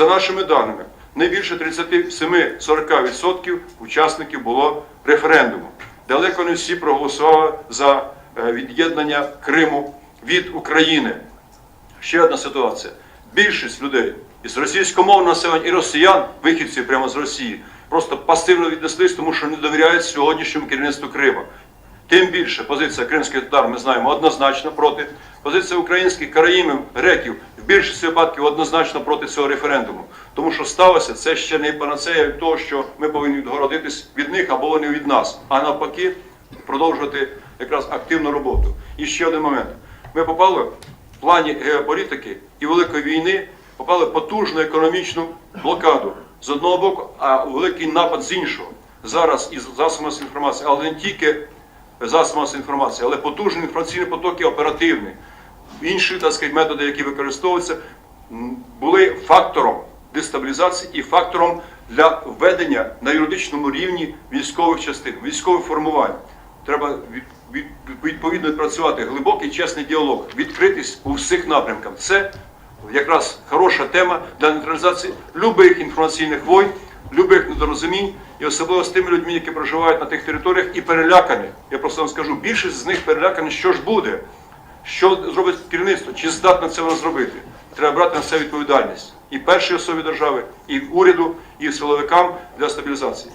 За нашими даними, не більше 37-40% учасників було референдуму. Далеко не всі проголосували за е, від'єднання Криму від України. Ще одна ситуація. Більшість людей із російськомовного населення і росіян, вихідців прямо з Росії, просто пасивно віднеслись, тому що не довіряють сьогоднішньому керівництву Криму. Тим більше позиція кримських татар, ми знаємо, однозначно проти. Позиція українських караїмів, греків в більшості випадків однозначно проти цього референдуму. Тому що сталося це ще не панацея від того, що ми повинні відгородитись від них або вони від нас, а навпаки, продовжувати якраз активну роботу. І ще один момент. Ми попали в плані геополітики і великої війни, попали в потужну економічну блокаду з одного боку, а великий напад з іншого. Зараз із засобами інформації, але не тільки засобами масової інформації, але потужні інформаційні потоки оперативні, інші так сказати, методи, які використовуються, були фактором дестабілізації і фактором для введення на юридичному рівні військових частин, військових формувань. Треба від, від, відповідно працювати глибокий чесний діалог, відкритість у всіх напрямках. Це якраз хороша тема для нейтралізації любих інформаційних войн, любих недорозумінь, і особливо з тими людьми, які проживають на тих територіях і перелякані. Я просто вам скажу, більшість з них перелякані, що ж буде, що зробить керівництво, чи здатне це зробити. Треба брати на це відповідальність і першій особі держави, і уряду, і силовикам для стабілізації.